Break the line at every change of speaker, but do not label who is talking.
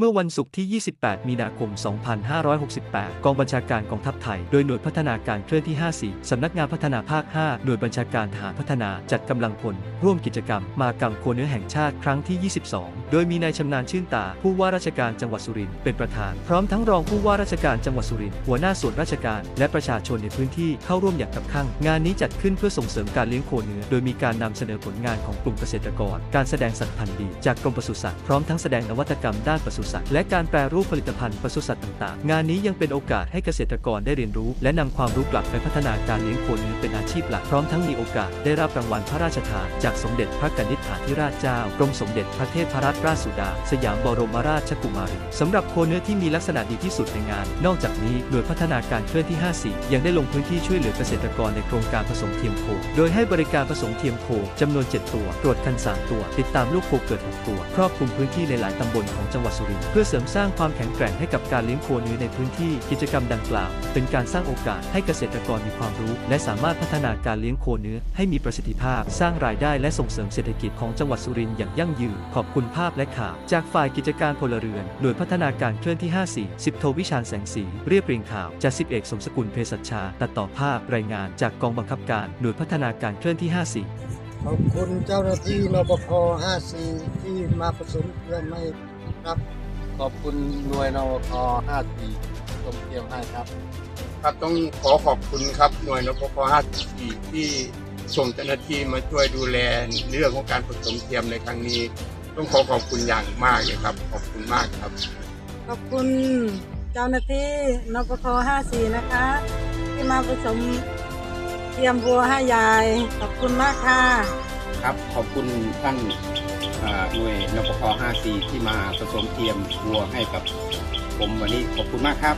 เมื่อวันศุกร์ที่ 28 มีนาคม 2568 กองบัญชาการกองทัพไทย โดยหน่วยพัฒนาการเคลื่อนที่ 54 สำนักงานพัฒนาภาค 5 หน่วยบัญชาการทหารพัฒนาจัดกำลังพล ร่วมกิจกรรม มากรรโคเนื้อแห่งชาติครั้งที่ 22 โดยมีนายชำนาญชื่นตา ผู้ว่าราชการจังหวัดสุรินทร์เป็นประธาน พร้อมทั้งรองผู้ว่าราชการจังหวัดสุรินทร์หัวหน้าส่วนราชการ และประชาชนในพื้นที่เข้าร่วมอย่างคับคั่งงานนี้จัดขึ้นเพื่อส่งเสริมการเลี้ยงโคเนื้อ โดยมีการนำเสนอผลงานของกลุ่มเกษตรกร การแสดงสัตว์พันธุ์ดี จากกรมปศุสัตว์พร้อมทั้งแสดงนวัตกรรมด้านปศุสัตว์และการแปรรูปผลิตภัณฑ์ปศุสัตว์ต่างๆ งานนี้ยังเป็นโอกาสให้เกษตรกรได้เรียนรู้ และนำความรู้กลับไปพัฒนาการเลี้ยงโคเนื้อเป็นอาชีพหลักพร้อมทั้งมีโอกาสได้รับรางวัลพระราชทานจากสมเด็จพระกนิษฐาธิราชเจ้ากรมสมเด็จพระเทพรัตนราชสุดา สยามบรมราชกุมารีสำหรับโคเนื้อที่มีลักษณะดีที่สุดในงาน นอกจากนี้หน่วยพัฒนาการเคลื่อนที่ 54 ยังได้ลงพื้นที่ช่วยเหลือเกษตรกรในโครงการผสมเทียมโค โดยให้บริการผสมเทียมโคจำนวน 7 ตัว ตรวจคัน 3 ตัว ติดตามลูกโคเกิด 6 ตัว ครอบคลุมพื้นที่ในหลายตำบลของจังหวัดสุรินทร์เพื่อเสริมสร้างความแข็งแกร่งให้กับการเลี้ยงโคเนื้อในพื้นที่กิจกรรมดังกล่าว เป็นการสร้างโอกาสให้เกษตรกรมีความรู้ และสามารถพัฒนาการเลี้ยงโคเนื้อให้มีประสิทธิภาพ สร้างรายได้และส่งเสริมเศรษฐกิจของจังหวัดสุรินทร์อย่างยั่งยืนขอบคุณภาพและข่าว จากฝ่ายกิจการพลเรือนหน่วยพัฒนาการเคลื่อนที่ 54 10 โทวิชาญแสงสี เรียบเรียงข่าวจากสิบเอกสมสกุลเภสัชชา ตัดต่อภาพรายงานจากกองบังคับการหน่วยพัฒนาการเคลื่อนที่ 54
ขอบคุณเจ้าหน้าที่นปภ54 ที่มาผสมเพื่อไม่ ครับ
ขอบคุณหน่วยนวพ54กรมเตรียมให้ครับ
ครับต้องขอขอบคุณครับหน่วยนปภ54ที่ส่งเจ้าหน้าที่มาช่วยดูแลเรื่องของการผสมเทียมในครั้งนี้ ต้องขอขอบคุณอย่างมากเลยครับ ขอบคุณมากครับ
ขอบคุณเจ้าหน้าที่นปภ54 นะคะ ที่มาผสมเตรียมวัวให้ยาย ขอบคุณมากค่ะ
ครับขอบคุณท่านอ่า หน่วยนปภ54 ที่มาผสมเทียมวัวให้กับผมวันนี้ขอบคุณมากครับ